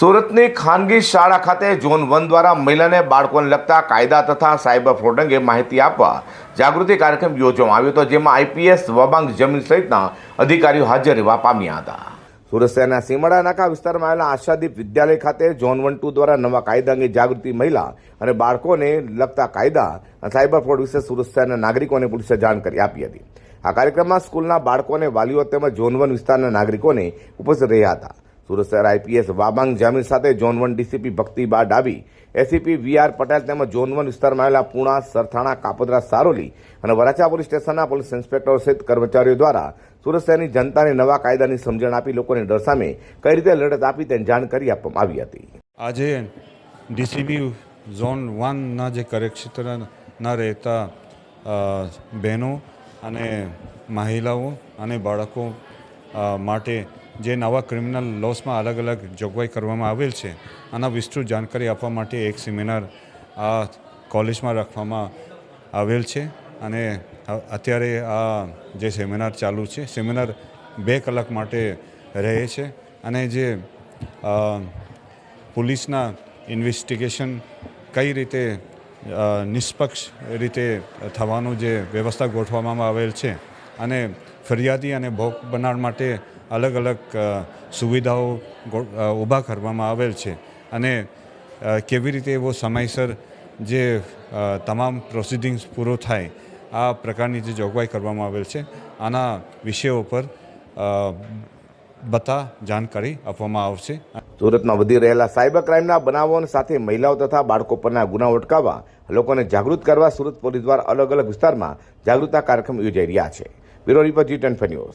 સુરતની ખાનગી શાળા ખાતે ઝોન વન દ્વારા મહિલાને બાળકોને લગતા કાયદા તથા સાયબર ફ્રોડ અંગે માહિતી આપવા જાગૃતિ કાર્યક્રમ યોજવામાં આવ્યો હતો, જેમાં આઈપીએસ વબાંગ જમીન સહિતના અધિકારીઓ હાજર રહેવા પામ્યા હતા. સુરત શહેરના સીમાડા નાકા વિસ્તારમાં આવેલા આશાદીપ વિદ્યાલય ખાતે ઝોન વન ટુ દ્વારા નવા કાયદા અંગે જાગૃતિ મહિલા અને બાળકોને લગતા કાયદા સાયબર ફ્રોડ વિશે સુરત શહેરના નાગરિકોને પોલીસે જાણકારી આપી હતી. આ કાર્યક્રમમાં સ્કૂલના બાળકોને વાલીઓ તેમજ ઝોન વન વિસ્તારના નાગરિકોને ઉપસ્થિત રહ્યા હતા. સુરત શહેર આઈપીએસ વાબાંગ જામીન સાથે ઝોન વન ડીસીપી ભક્તિબા ડાબી. એસીપી વી આર પટેલ તેમજ ઝોન વન વિસ્તારમાં આવેલા પૂણા, સરથાણા, કાપોદરા, સારોલી અને વરાછા પોલીસ સ્ટેશનના પોલીસ ઇન્સ્પેક્ટર સહિત કર્મચારીઓ દ્વારા સુરત શહેરની જનતાને નવા કાયદાની સમજણ આપી લોકોને ડર સામે કઈ રીતે લડત આપી તેની જાણકારી આપવામાં આવી હતી. આજે ડીસીબી ઝોન વનના જે કાર્યક્ષેત્રના રહેતા બહેનો અને મહિલાઓ અને બાળકો માટે જે નવા ક્રિમિનલ લોસમાં અલગ અલગ જોગવાઈ કરવામાં આવેલ છે, આના વિસ્તૃત જાણકારી આપવા માટે એક સેમિનાર આ કોલેજમાં રાખવામાં આવેલ છે. અને અત્યારે આ જે સેમિનાર ચાલુ છે સેમિનાર બે કલાક માટે રહે છે. અને જે પોલીસના ઇન્વેસ્ટિગેશન કઈ રીતે નિષ્પક્ષ રીતે થવાનું જે વ્યવસ્થા ગોઠવવામાં આવેલ છે અને ફરિયાદી અને ભોગ બનાવવા માટે અલગ અલગ સુવિધાઓ ઊભા કરવામાં આવેલ છે. અને કેવી રીતે એવો સમયસર જે તમામ પ્રોસિડિંગ્સ પૂરો થાય, આ પ્રકારની જે જોગવાઈ કરવામાં આવેલ છે, આના વિષયો પર બધા જાણકારી આપવામાં આવશે. સુરતમાં વધી રહેલા સાયબર ક્રાઇમના બનાવો સાથે મહિલાઓ તથા બાળકો પરના ગુનાઓ અટકાવવા, લોકોને જાગૃત કરવા સુરત પોલીસ દ્વારા અલગ અલગ વિસ્તારમાં જાગૃતતા કાર્યક્રમ યોજાઈ રહ્યા છે. બ્યુરો રિપોર્ટ જી ટેન